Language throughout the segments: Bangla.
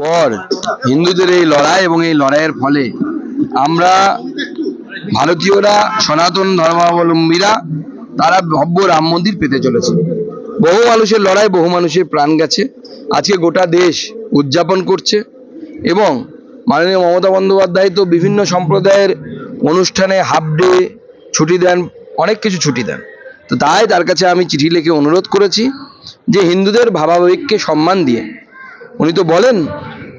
পর হিন্দুদের এই লড়াই এবং এই লড়াইয়ের ফলে আমরা ভারতীয়রা, সনাতন ধর্মাবলম্বীরা, তারা ভব্য রাম মন্দির পেতে চলেছে। বহু মানুষের লড়াই, বহু মানুষের প্রাণ গেছে। আজকে গোটা দেশ উদযাপন করছে এবং মাননীয় মমতা বন্দ্যোপাধ্যায় তো বিভিন্ন সম্প্রদায়ের অনুষ্ঠানে হাফ ডে ছুটি দেন, অনেক কিছু ছুটি দেন। তো তাই তার কাছে আমি চিঠি লিখে অনুরোধ করেছি যে হিন্দুদের ভাবাবেগকে সম্মান দিয়ে। উনি তো বলেন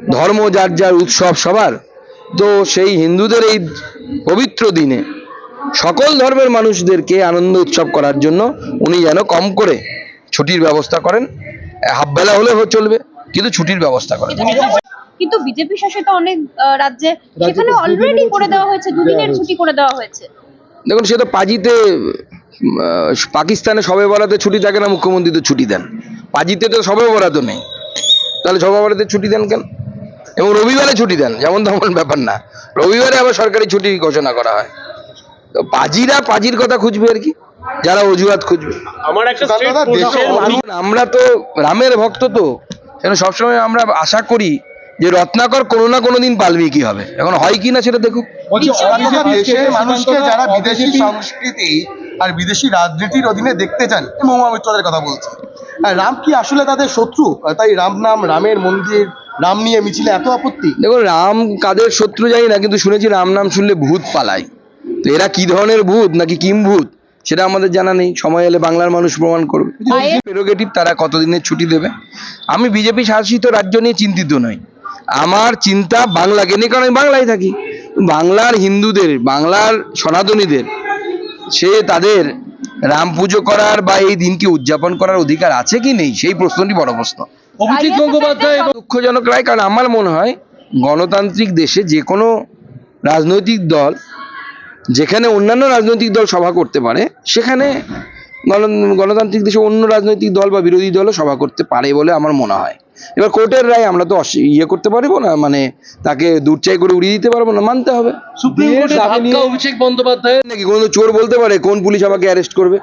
ধর্ম যার যার উৎসব সবার তো সেই হিন্দুদের এই পবিত্র দিনে সকল ধর্মের মানুষদেরকে আনন্দ উৎসব করার জন্য উনি যেন কম করে ছুটির ব্যবস্থা করেন। হাফ বেলা হলে চলবে কিন্তু ছুটির ব্যবস্থা করেন। কিন্তু বিজেপি শাসিত অনেক রাজ্যে সেখানে অলরেডি করে দেওয়া হয়েছে দুদিনের ছুটি করে দেওয়া হয়েছে। দেখুন সে তো পাজিতে পাকিস্তানে সবে বরাতে ছুটি থাকে না মুখ্যমন্ত্রী তো ছুটি দেন। পাজিতে তো সবে বরাত নেই। তাহলে সবে বরাতে ছুটি দেন কেন? এবং রবিবারে ছুটি দেন যেমন তেমন ব্যাপার না। রবিবারে আবার সরকারি ছুটি ঘোষণা করা হয়। তো পাজিরা পাজির কথা খুঁজবে আর কি যারা অজুহাত খুঁজবে। আমার একটা তো রামের ভক্ত তো সেজন্য সবসময় আমরা আশা করি যে রত্নাকর কোনো না কোনো দিন বাল্মীকি হবে। এখন হয় কি না সেটা দেখুক। দেশের মানুষকে যারা বিদেশি সংস্কৃতি আর বিদেশি রাজনীতির অধীনে দেখতে চান মহুয়া মিত্রদের কথা বলছি। আর রাম কি আসলে তাদের শত্রু? তাই রাম নাম রামের মন্দির রাম নিয়ে মিছিলে এত আপত্তি? দেখুন রাম কাদের শত্রু জানি না কিন্তু শুনেছি রাম নাম শুনলে ভূত পালায়। তো এরা কি ধরনের ভূত নাকি কিম ভূত? সেটা আমাদের জানা নেই। সময় এলে বাংলার মানুষ প্রমাণ করবে। প্রেরোগেটিভ তারা কতদিনের ছুটি দেবে? আমি বিজেপি শাসিত রাজ্য নিয়ে চিন্তিত নই। আমার চিন্তা বাংলাকে নিয়ে কারণ আমি বাংলায় থাকি। বাংলার হিন্দুদের বাংলার সনাতনীদের সে তাদের রাম পুজো করার বা এই দিনকে উদযাপন করার অধিকার আছে কি নেই? সেই প্রশ্নটি বড় প্রশ্ন। অভিজিৎ গঙ্গোপাধ্যায় দুঃখজনক রায় কারণ আমার মনে হয় গণতান্ত্রিক দেশে যে কোনো রাজনৈতিক দল যেখানে অন্যান্য রাজনৈতিক দল সভা করতে পারে সেখানে গণতান্ত্রিক দেশে অন্য রাজনৈতিক দল বা বিরোধী দলও সভা করতে পারে বলে আমার মনে হয়। এবার কোর্টের রায় আমরা তো ইয়ে করতে পারব না মানে তাকে দূরচাই করে উড়িয়ে দিতে পারব না মানতে হবে। সুপ্রিম কোর্টে অভিষেক বন্দ্যোপাধ্যায় নাকি কোনো চোর বলতে পারে কোন পুলিশ আমাকে অ্যারেস্ট করবে?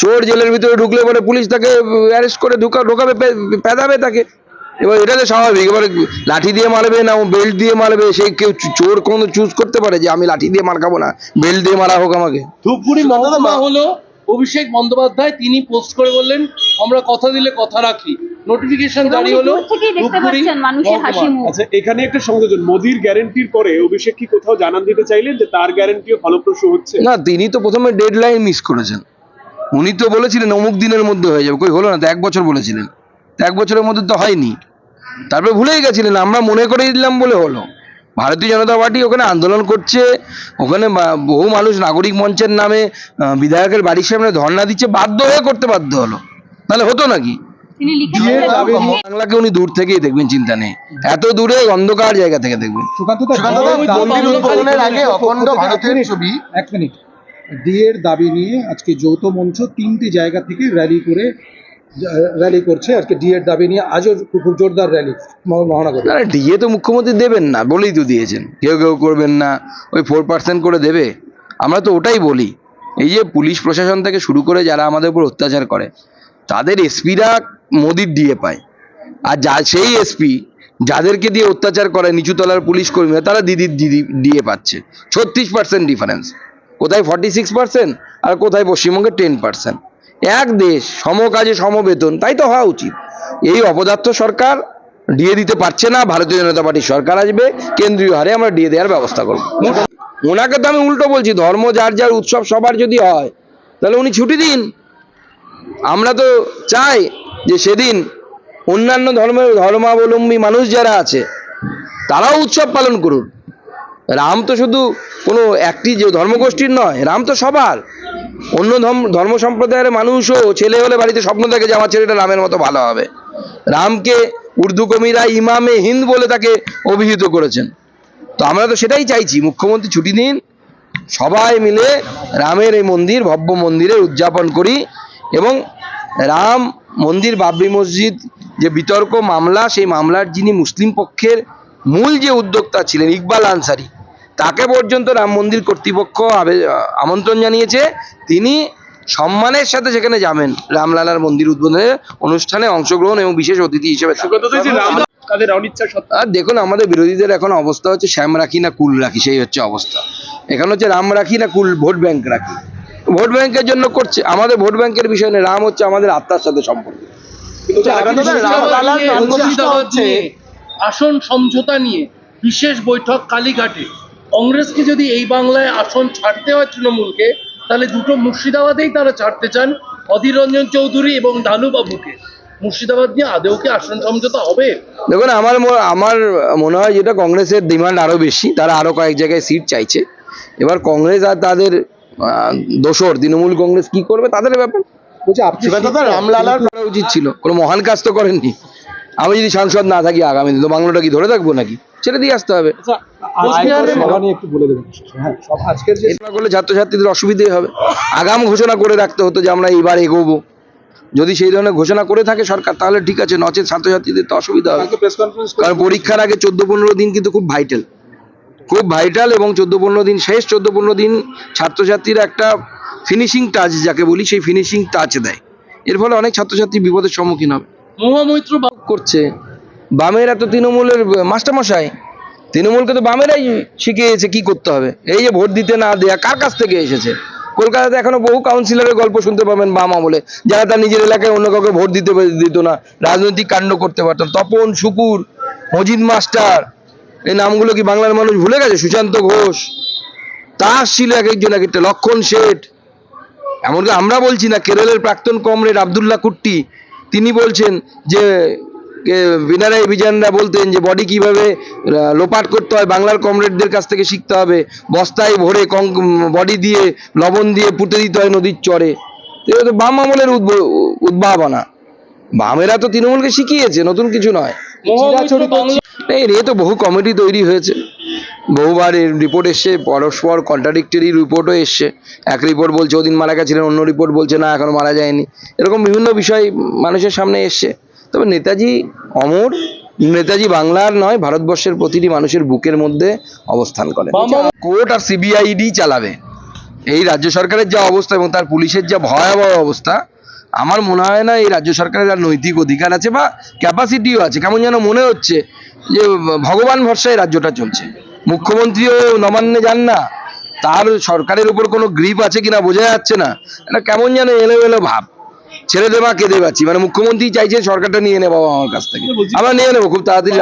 চোর জেলের ভিতরে ঢুকলে পরে পুলিশ তাকে অ্যারেস্ট করে ঢুকা ঢোকাবে পেদাবে তাকে। এবার এটা তো স্বাভাবিক। এবার লাঠি দিয়ে মারবে না বেল্ট দিয়ে মারবে সেই কেউ চোর কোনো চুজ করতে পারে যে আমি লাঠি দিয়ে মার খাব না। বেল্ট দিয়ে মারা হোক আমাকে। ধূপগুড়ি মহকুমা হলো অভিষেক বন্দ্যোপাধ্যায় তিনি পোস্ট করে বললেন আমরা কথা দিলে কথা রাখি। নোটিফিকেশন জারি হলো আচ্ছা এখানে একটা সংযোজন। মোদির গ্যারান্টির পরে অভিষেক কি কোথাও জানান দিতে চাইলেন যে তার গ্যারান্টিও ফলপ্রসূ হচ্ছে? না তিনি তো প্রথমে ডেড লাইন মিস করেছেন। উনি তো বলেছিলেন অমুক দিনের মধ্যে হয়ে যাবে। কই হলো না তো এক বছর বলেছিলেন। তো এক বছরের মধ্যে তো হয়নি। তারপরে ভুলেই গেছিলেন আমরা মনে করে দিলাম বলে হলো। ভারতীয় জনতা পার্টি ওখানে আন্দোলন করছে ওখানে বহু মানুষ নাগরিক মঞ্চের নামে আহ, বিধায়কের বাড়ির সামনে ধর্ণা দিচ্ছে বাধ্য হয়ে করতে বাধ্য হলো। তাহলে হতো নাকি? বাংলাকে উনি দূর থেকেই দেখবেন চিন্তা নেই। এত দূরে অন্ধকার জায়গা থেকে দেখবেন। সুকান্ত আগে অখণ্ড ভারতের ছবি এক মিনিট। ডিএর দাবি নিয়ে আজকে যৌথ মঞ্চ তিনটি জায়গা থেকে র্যালি করে, র্যালি করছে আজকে ডিএর দাবি নিয়ে। আজও খুব জোরদার র্যালি মহানগর। ডিএ তো মুখ্যমন্ত্রী দেবেন না, বলেই তো দিয়েছেন। কেউ কেউ করবেন না, ওই ফোর পার্সেন্ট করে দেবে। আমরা তো ওটাই বলি। এই যে পুলিশ প্রশাসন থেকে শুরু করে যারা আমাদের উপর অত্যাচার করে, তাদের এসপিরা মোদির ডিএ পায়। আর যা, সেই এসপি যাদেরকে দিয়ে অত্যাচার করে নিচুতলার পুলিশ কর্মীরা, তারা দিদির দিদি ডিএ পাচ্ছে। ছত্রিশ পার্সেন্ট ডিফারেন্স কোথায় ফর্টি সিক্স পার্সেন্ট আর কোথায় পশ্চিমবঙ্গে টেন পার্সেন্ট এক দেশ সম কাজে সম বেতন তাই তো হওয়া উচিত। এই অপদার্থ সরকার ডিএ দিতে পারছে না, ভারতীয় জনতা পার্টির সরকার আসবে, কেন্দ্রীয় হারে আমরা ডিএ দেওয়ার ব্যবস্থা করব। ওনাকে তো আমি উল্টো বলছি, ধর্ম যার যার উৎসব সবার যদি হয়, তাহলে উনি ছুটি দিন। আমরা তো চাই যে সেদিন অন্যান্য ধর্মের ধর্মাবলম্বী মানুষ যারা আছে, তারাও উৎসব পালন করুন রাম তো শুধু কোনো একটি যে ধর্মগোষ্ঠীর নয়, রাম তো সবার। অন্য ধর্ম ধর্ম সম্প্রদায়ের মানুষও ছেলে হলে বাড়িতে স্বপ্ন থাকে যে আমার ছেলেটা রামের মতো ভালো হবে। রামকে উর্দু কবিরা ইমামে হিন্দ বলে তাকে অভিহিত করেছেন। তো আমরা তো সেটাই চাইছি, মুখ্যমন্ত্রী ছুটি দিন, সবাই মিলে রামের এই মন্দির, ভব্য মন্দিরে উদযাপন করি এবং রাম মন্দির, বাবরি মসজিদ, যে বিতর্ক, মামলা, সেই মামলার যিনি মুসলিম পক্ষের মূল যে উদ্যোক্তা ছিলেন, ইকবাল আনসারি তাকে পর্যন্ত রাম মন্দির কর্তৃপক্ষ আবে- আমন্ত্রণ জানিয়েছে। তিনি সম্মানের সাথে সেখানে যাবেন রামলালার মন্দির উদ্বোধনের অনুষ্ঠানে অংশগ্রহণ এবং বিশেষ অতিথি হিসেবে আর দেখুন আমাদের বিরোধীদের এখন অবস্থা হচ্ছে শ্যাম রাখি না কুল রাখি সেই হচ্ছে অবস্থা। এখানে হচ্ছে রাম রাখি না কুল ভোট ব্যাংক রাখি। ভোট ব্যাংকের জন্য করছে আমাদের ভোট ব্যাংকের বিষয় নেই রাম হচ্ছে আমাদের আত্মার সাথে সম্পর্ক হচ্ছে। আসন সমঝোতা নিয়ে বিশেষ বৈঠক কালীঘাটে। কংগ্রেসকে যদি এই বাংলায় আসন ছাড়তে হয় তৃণমূলকে তাহলে দুটো মুর্শিদাবাদেই তারা ছাড়তে চান অধীর রঞ্জন চৌধুরী এবং ডালুবাবুকে মুর্শিদাবাদ নিয়ে আদেও কি আসন সমঝোতা হবে? দেখুন আমার আমার মনে হয় যেটা কংগ্রেসের ডিমান্ড আরও বেশি তারা আরও কয়েক জায়গায় সিট চাইছে। এবার কংগ্রেস আর তাদের দোসর তৃণমূল কংগ্রেস কি করবে তাদের ব্যাপার? বলছি আপনি রামলালার করা উচিত ছিল। কোনো মহান কাজ তো করেননি। আমি যদি সাংসদ না থাকি আগামী দিন তো বাংলাটা কি ধরে থাকব নাকি? ছেড়ে দিয়ে আসতে হবে। দেবেন। হ্যাঁ ঘোষণা করলে ছাত্রছাত্রীদের অসুবিধেই হবে। আগাম ঘোষণা করে রাখতে হতো যে আমরা এইবার এগোবো। যদি সেই ধরনের ঘোষণা করে থাকে সরকার তাহলে ঠিক আছে নচেত ছাত্রছাত্রীদের তো অসুবিধা হবে। কারণ পরীক্ষার আগে চোদ্দ পনেরো দিন কিন্তু খুব ভাইটাল খুব ভাইটাল এবং চোদ্দ পনেরো দিন শেষ চোদ্দ পনেরো দিন ছাত্রছাত্রীরা একটা ফিনিশিং টাচ যাকে বলি সেই ফিনিশিং টাচ দেয়। এর ফলে অনেক ছাত্রছাত্রী বিপদের সম্মুখীন হবে। মহামৈত্র করছে। বামেরা তো তৃণমূলের, মাস্টারমশাই। তৃণমূলকে তো বামেরাই শিখিয়েছে কি করতে হবে। এই যে ভোট দিতে না দেয়া, কার কাছ থেকে এসেছে? কলকাতাতে এখনও বহু কাউন্সিলরের গল্প শুনতে পাবেন বাম আমলে। যারা তার নিজের এলাকায় অন্য কাউকে ভোট দিতে দিত না, রাজনৈতিক কাণ্ড করতে পারতেন তপন শুকুর, মজিদ মাস্টার, এই নামগুলো কি বাংলার মানুষ ভুলে গেছে? সুশান্ত ঘোষ। তাস ছিল এক একজন, এক একটা লক্ষণ শেঠ। এমনকি আমরা বলছি না, কেরলের প্রাক্তন কমরেড আবদুল্লাহ কুট্টি, তিনি বলছেন যে কে বিনারায় বিজানরা বলতেন যে বডি কীভাবে লোপাট করতে হয় বাংলার কমরেডদের কাছ থেকে শিখতে হবে। বস্তায় ভরে বডি দিয়ে লবণ দিয়ে পুঁতে দিতে হয় নদীর চরে। তো এটা তো বাম আমলের উদ্ভ- উদ্ভাবনা। বামেরা তো তৃণমূলকে শিখিয়েছে নতুন কিছু নয়। নিয়ে তো বহু কমিটি তৈরি হয়েছে। বহুবার এর রিপোর্ট এসছে পরস্পর কন্ট্রাডিক্টরি রিপোর্টও এসছে। এক রিপোর্ট বলছে ওদিন মারা গেছিলেন অন্য রিপোর্ট বলছে না এখনও মারা যায়নি। এরকম বিভিন্ন বিষয় মানুষের সামনে এসছে। তবে নেতাজি অমর নেতাজি বাংলার নয় ভারতবর্ষের প্রতিটি মানুষের বুকের মধ্যে অবস্থান করে কোর্ট আর সিবিআইডি চালাবে। এই রাজ্য সরকারের যা অবস্থা এবং তার পুলিশের যা ভয়াবহ অবস্থা আমার মনে হয় না এই রাজ্য সরকারের আর নৈতিক অধিকার আছে বা ক্যাপাসিটিও আছে। কেমন যেন মনে হচ্ছে যে ভগবান ভরসায় রাজ্যটা চলছে। মুখ্যমন্ত্রীও নবান্নে যান না। তার সরকারের উপর কোনো গ্রিপ আছে কিনা বোঝা যাচ্ছে না। এটা কেমন যেন এলোমেলো ভাব। ছেড়ে দেবা কেঁদে পাচ্ছি মানে মুখ্যমন্ত্রী চাইছে সরকারটা নিয়ে নেব আমার কাছ থেকে। আমরা নিয়ে নেব খুব তাড়াতাড়ি